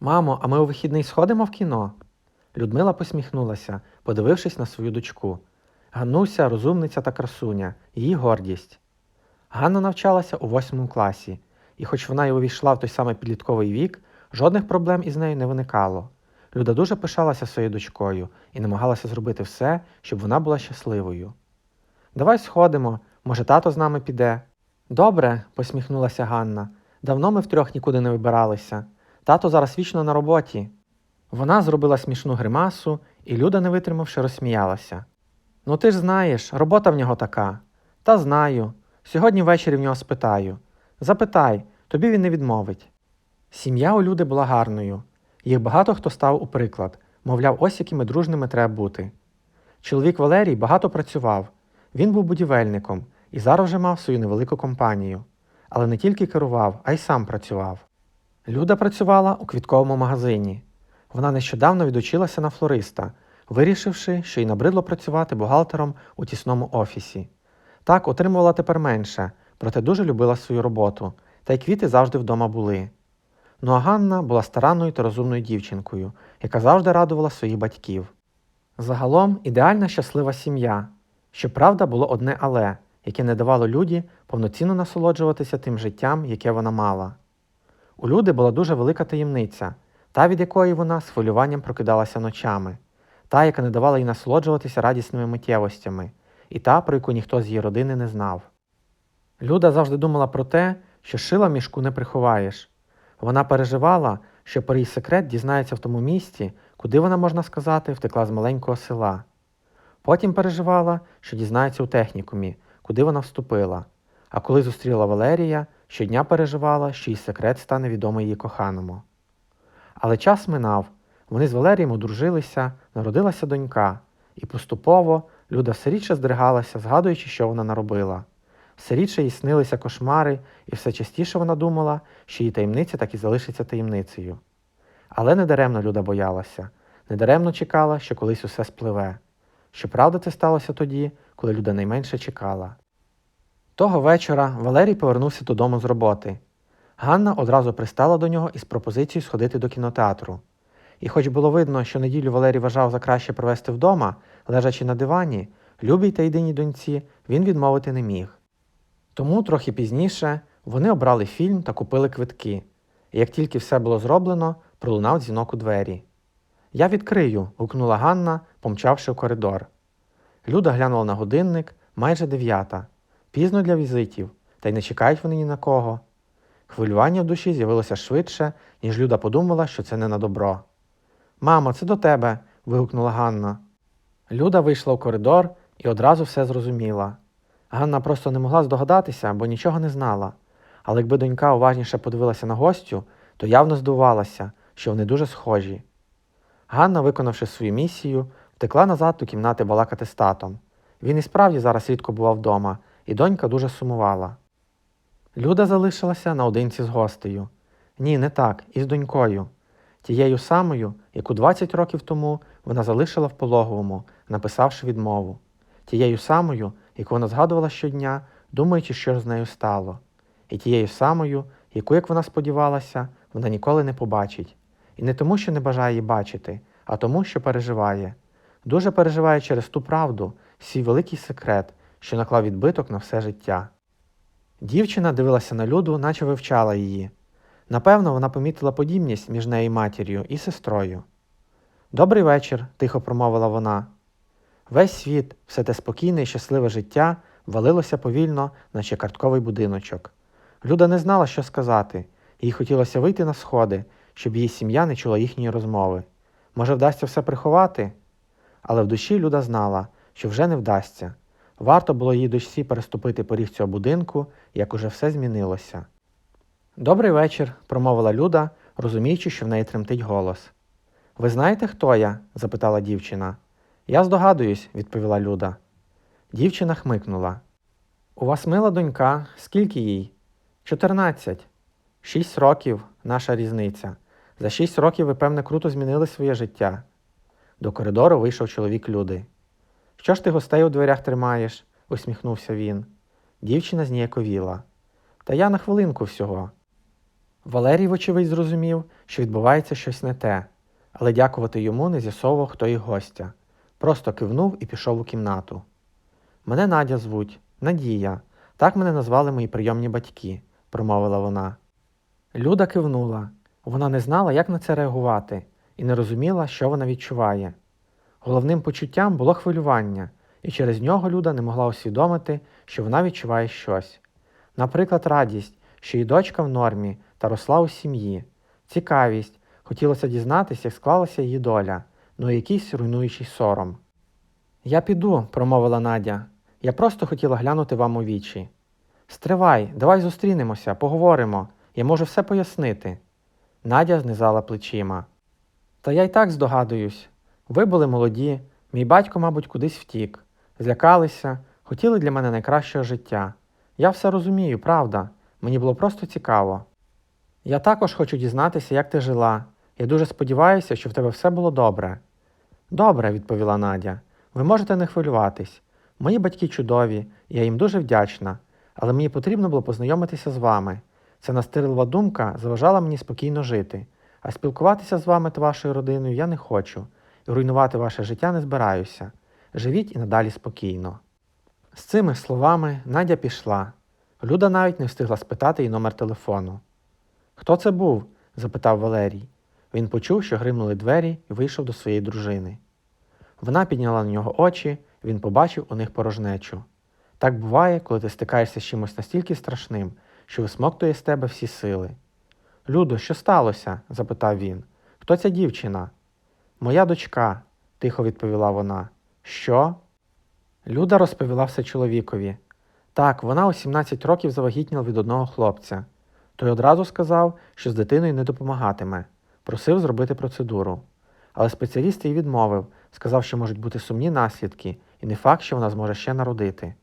Мамо, а ми у вихідний сходимо в кіно? Людмила посміхнулася, подивившись на свою дочку. Ганнуся, розумниця та красуня, її гордість. Ганна навчалася у восьмому класі, і хоч вона й увійшла в той самий підлітковий вік, жодних проблем із нею не виникало. Люда дуже пишалася своєю дочкою і намагалася зробити все, щоб вона була щасливою. Давай сходимо, може, тато з нами піде. Добре, посміхнулася Ганна. Давно ми втрьох нікуди не вибиралися. Тато зараз вічно на роботі. Вона зробила смішну гримасу, і Люда, не витримавши, розсміялася. Ну ти ж знаєш, робота в нього така. Та знаю. Сьогодні ввечері в нього спитаю. Запитай, тобі він не відмовить. Сім'я у люди була гарною. Їх багато хто став у приклад, мовляв, ось якими дружними треба бути. Чоловік Валерій багато працював. Він був будівельником і зараз вже мав свою невелику компанію. Але не тільки керував, а й сам працював. Люда працювала у квітковому магазині. Вона нещодавно відучилася на флориста, вирішивши, що й набридло працювати бухгалтером у тісному офісі. Так отримувала тепер менше, проте дуже любила свою роботу, та й квіти завжди вдома були. Ну а Ганна була старанною та розумною дівчинкою, яка завжди радувала своїх батьків. Загалом ідеальна щаслива сім'я. Щоправда, було одне але, яке не давало люді повноцінно насолоджуватися тим життям, яке вона мала. У люди була дуже велика таємниця, та від якої вона з хвилюванням прокидалася ночами, та, яка не давала їй насолоджуватися радісними миттєвостями, і та, про яку ніхто з її родини не знав. Люда завжди думала про те, що шила мішку не приховаєш. Вона переживала, що про її секрет дізнається в тому місці, куди вона, можна сказати, втекла з маленького села. Потім переживала, що дізнається у технікумі, куди вона вступила. А коли зустріла Валерія, щодня переживала, що її секрет стане відомий її коханому. Але час минав, вони з Валерієм одружилися, народилася донька, і поступово Люда все рідше здригалася, згадуючи, що вона наробила. Все рідше їй снилися кошмари, і все частіше вона думала, що її таємниця так і залишиться таємницею. Але недаремно Люда боялася, недаремно чекала, що колись усе спливе. Щоправда, це сталося тоді, коли Люда найменше чекала. Того вечора Валерій повернувся додому з роботи. Ганна одразу пристала до нього із пропозицією сходити до кінотеатру. І хоч було видно, що неділю Валерій вважав за краще провести вдома, лежачи на дивані, любій та єдиній доньці він відмовити не міг. Тому трохи пізніше вони обрали фільм та купили квитки. І як тільки все було зроблено, пролунав дзвінок у двері. Я відкрию. гукнула Ганна, помчавши в коридор. Люда глянула на годинник майже дев'ята. Пізно для візитів, та й не чекають вони ні на кого. Хвилювання в душі з'явилося швидше, ніж Люда подумала, що це не на добро. Мамо, це до тебе. вигукнула Ганна. Люда вийшла в коридор і одразу все зрозуміла. Ганна просто не могла здогадатися, бо нічого не знала. Але якби донька уважніше подивилася на гостю, то явно здивувалася, що вони дуже схожі. Ганна, виконавши свою місію, втекла назад до кімнати балакати з татом. Він і справді зараз рідко бував вдома, і донька дуже сумувала. Люда залишилася наодинці з гостею. Ні, не так, із донькою. Тією самою, яку 20 років тому вона залишила в пологовому, написавши відмову. Тією самою, яку вона згадувала щодня, думаючи, що з нею стало. І тією самою, яку, як вона сподівалася, вона ніколи не побачить. І не тому, що не бажає її бачити, а тому, що переживає. Дуже переживає через ту правду, свій великий секрет, що наклав відбиток на все життя. Дівчина дивилася на люду, наче вивчала її. Напевно, вона помітила подібність між нею матір'ю і сестрою. Добрий вечір, тихо промовила вона. Весь світ, все те спокійне і щасливе життя валилося повільно, наче картковий будиночок. Люда не знала, що сказати, їй хотілося вийти на сходи, щоб її сім'я не чула їхньої розмови. Може, вдасться все приховати? Але в душі Люда знала, що вже не вдасться. Варто було її дочці переступити поріг цього будинку, як уже все змінилося. Добрий вечір, промовила Люда, розуміючи, що в неї тремтить голос. Ви знаєте, хто я? запитала дівчина. Я здогадуюсь, відповіла Люда. Дівчина хмикнула. У вас мила донька, скільки їй? Чотирнадцять. Шість років наша різниця. За шість років ви, певне, круто змінили своє життя. До коридору вийшов чоловік Люди. Що ж ти гостей у дверях тримаєш? усміхнувся він. Дівчина зніяковіла. Та я на хвилинку всього. Валерій, вочевидь, зрозумів, що відбувається щось не те, але дякувати йому не з'ясовував, хто їх гостя. Просто кивнув і пішов у кімнату. Мене Надя звуть, Надія. Так мене назвали мої прийомні батьки, промовила вона. Люда кивнула. Вона не знала, як на це реагувати, і не розуміла, що вона відчуває. Головним почуттям було хвилювання, і через нього Люда не могла усвідомити, що вона відчуває щось. Наприклад, радість, що її дочка в нормі та росла у сім'ї, цікавість, хотілося дізнатися, як склалася її доля, ну і якийсь руйнуючий сором. Я піду, промовила Надя. Я просто хотіла глянути вам у вічі. Стривай, давай зустрінемося, поговоримо, я можу все пояснити. Надя знизала плечима. Та я й так здогадуюсь. Ви були молоді, мій батько, мабуть, кудись втік, злякалися, хотіли для мене найкращого життя. Я все розумію, правда. Мені було просто цікаво. Я також хочу дізнатися, як ти жила. Я дуже сподіваюся, що в тебе все було добре. Добре, відповіла Надя. Ви можете не хвилюватись. Мої батьки чудові, я їм дуже вдячна, але мені потрібно було познайомитися з вами. Ця настирлива думка заважала мені спокійно жити, а спілкуватися з вами та вашою родиною я не хочу, руйнувати ваше життя не збираюся. Живіть і надалі спокійно. З цими словами Надя пішла. Люда навіть не встигла спитати їй номер телефону. Хто це був? запитав Валерій. Він почув, що гримнули двері і вийшов до своєї дружини. Вона підняла на нього очі, він побачив у них порожнечу. Так буває, коли ти стикаєшся з чимось настільки страшним, що висмоктує з тебе всі сили. Людо, що сталося? запитав він. Хто ця дівчина? Моя дочка, тихо відповіла вона. Що? Люда розповіла все чоловікові. Так, вона у 17 років завагітніла від одного хлопця. Той одразу сказав, що з дитиною не допомагатиме, просив зробити процедуру. Але спеціаліст їй відмовив, сказав, що можуть бути сумні наслідки, і не факт, що вона зможе ще народити.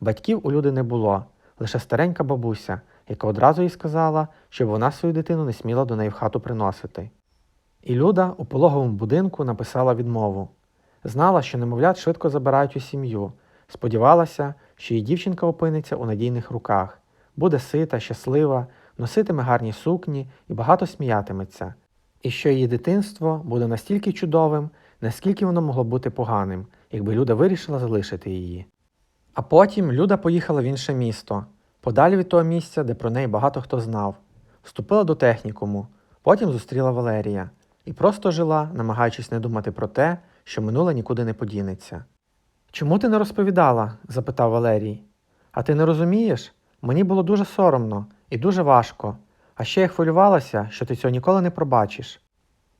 Батьків у люди не було, лише старенька бабуся, яка одразу їй сказала, щоб вона свою дитину не сміла до неї в хату приносити. І Люда у пологовому будинку написала відмову. Знала, що немовлят швидко забирають у сім'ю, сподівалася, що її дівчинка опиниться у надійних руках, буде сита, щаслива, носитиме гарні сукні і багато сміятиметься, і що її дитинство буде настільки чудовим, наскільки воно могло бути поганим, якби Люда вирішила залишити її. А потім Люда поїхала в інше місто, подалі від того місця, де про неї багато хто знав, вступила до технікуму, потім зустріла Валерія і просто жила, намагаючись не думати про те, що минуле нікуди не подінеться. Чому ти не розповідала? запитав Валерій. А ти не розумієш? Мені було дуже соромно і дуже важко, а ще я хвилювалася, що ти цього ніколи не пробачиш.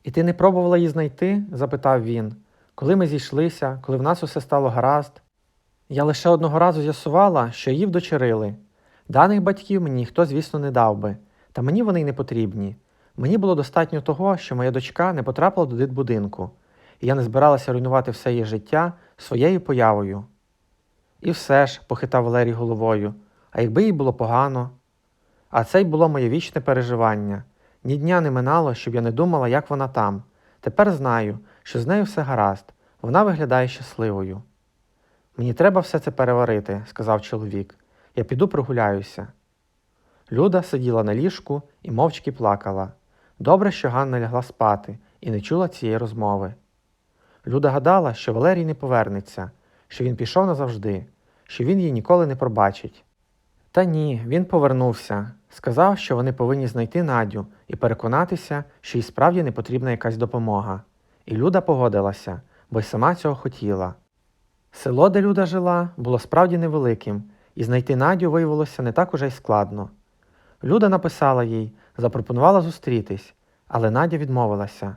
І ти не пробувала її знайти? запитав він. Коли ми зійшлися, коли в нас усе стало гаразд. Я лише одного разу з'ясувала, що її вдочерили. Даних батьків мені ніхто, звісно, не дав би, та мені вони й не потрібні. Мені було достатньо того, що моя дочка не потрапила до дитбудинку, і я не збиралася руйнувати все її життя своєю появою. І все ж, похитав Валерій головою, а якби їй було погано. А це й було моє вічне переживання. Ні дня не минало, щоб я не думала, як вона там. Тепер знаю, що з нею все гаразд, вона виглядає щасливою. Мені треба все це переварити, сказав чоловік. Я піду прогуляюся. Люда сиділа на ліжку і мовчки плакала. Добре, що Ганна лягла спати і не чула цієї розмови. Люда гадала, що Валерій не повернеться, що він пішов назавжди, що він її ніколи не пробачить. Та ні, він повернувся, сказав, що вони повинні знайти Надю і переконатися, що їй справді не потрібна якась допомога. І Люда погодилася, бо й сама цього хотіла. Село, де Люда жила, було справді невеликим, і знайти Надю виявилося не так уже й складно. Люда написала їй, запропонувала зустрітись, але Надя відмовилася.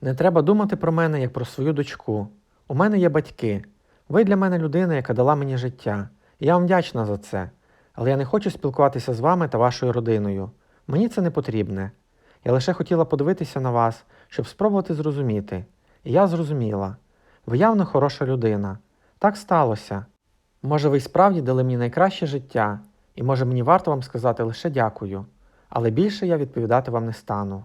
Не треба думати про мене як про свою дочку. У мене є батьки. Ви для мене людина, яка дала мені життя. Я вам вдячна за це. Але я не хочу спілкуватися з вами та вашою родиною. Мені це не потрібне. Я лише хотіла подивитися на вас, щоб спробувати зрозуміти. І я зрозуміла. Ви явно хороша людина. Так сталося. Може, ви й справді дали мені найкраще життя, і може мені варто вам сказати лише дякую, але більше я відповідати вам не стану.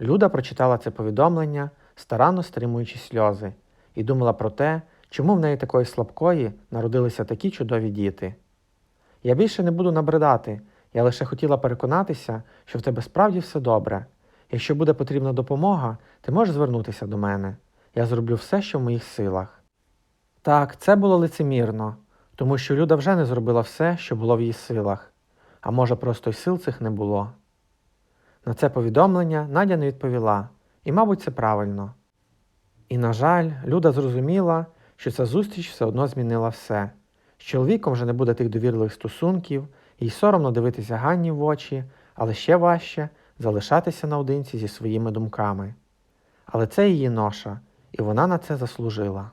Люда прочитала це повідомлення, старанно стримуючи сльози, і думала про те, чому в неї такої слабкої народилися такі чудові діти. Я більше не буду набридати, Я лише хотіла переконатися, що в тебе справді все добре. Якщо буде потрібна допомога, ти можеш звернутися до мене. Я зроблю все, що в моїх силах. Так, це було лицемірно, тому що Люда вже не зробила все, що було в її силах, а може, просто й сил цих не було. На це повідомлення Надя не відповіла, і, мабуть, це правильно. І, на жаль, Люда зрозуміла, що ця зустріч все одно змінила все. З чоловіком вже не буде тих довірливих стосунків, їй соромно дивитися Ганні в очі, але ще важче залишатися наодинці зі своїми думками. Але це її ноша, і вона на це заслужила.